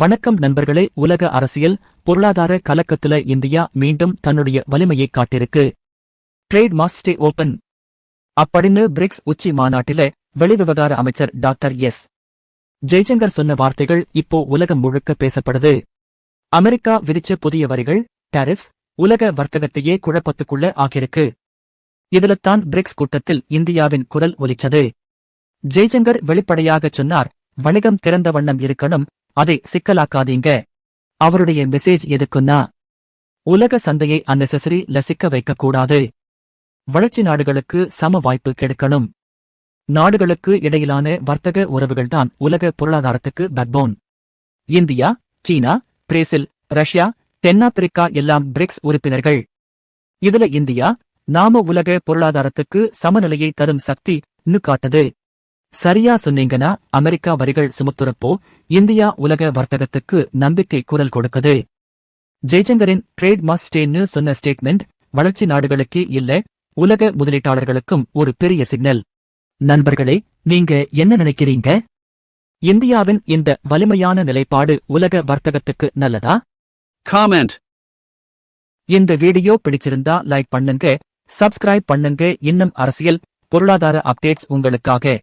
வணக்கம் நண்பர்களே உலக அரசியல் பொருளாதார கலக்கத்துல இந்தியா மீண்டும் தன்னுடைய வலிமையை காட்டிருக்கு. ட்ரேட் மாஸ்டே ஓபன் அப்படின்னு பிரிக்ஸ் உச்சி மாநாட்டில வெளிவிவகார அமைச்சர் டாக்டர் எஸ். ஜெய்சங்கர் சொன்ன வார்த்தைகள் இப்போ உலகம் முழுக்க பேசப்படுது. அமெரிக்கா விதிச்ச புதிய வரிகள் டாரிஃப்ஸ் உலக வர்த்தகத்தையே குழப்பத்துக்குள்ள ஆகியிருக்கு இதுலத்தான் பிரிக்ஸ் கூட்டத்தில் இந்தியாவின் குரல் ஒலிச்சது. ஜெய்சங்கர் வெளிப்படையாகச் சொன்னார் வணிகம் திறந்த வண்ணம் இருக்கணும் அதை சிக்கலாக்காதீங்க. அவருடைய மெசேஜ் எதுக்குன்னா உலக சந்தையை அன்னெசசரி லசிக்க வைக்கக்கூடாது. வளர்ச்சி நாடுகளுக்கு சம வாய்ப்பு கெடுக்கணும். நாடுகளுக்கு இடையிலான வர்த்தக உறவுகள்தான் உலக பொருளாதாரத்துக்கு பேக்போன் இந்தியா சீனா பிரேசில் ரஷ்யா தென்னாப்பிரிக்கா எல்லாம் பிரிக்ஸ் உறுப்பினர்கள். இதுல இந்தியா நாம உலக பொருளாதாரத்துக்கு சமநிலையை தரும் சக்தி காட்டது. சரியா சொன்னீங்கன்னா அமெரிக்கா வரிகள் சுமத்துறப்போ இந்தியா உலக வர்த்தகத்துக்கு நம்பிக்கை குரல் கொடுக்குது. ஜெய்சங்கரின் ட்ரேட் மாஸ்டேன்னு சொன்ன ஸ்டேட்மெண்ட் வளர்ச்சி நாடுகளுக்கே இல்ல உலக முதலீட்டாளர்களுக்கும் ஒரு பெரிய சிக்னல். நண்பர்களே நீங்க என்ன நினைக்கிறீங்க? இந்தியாவின் இந்த வலிமையான நிலைப்பாடு உலக வர்த்தகத்துக்கு நல்லதா? Comment. இந்த வீடியோ பிடிச்சிருந்தா லைக் பண்ணுங்க சப்ஸ்கிரைப் பண்ணுங்க. இன்னும் அரசியல் பொருளாதார அப்டேட்ஸ் உங்களுக்காக.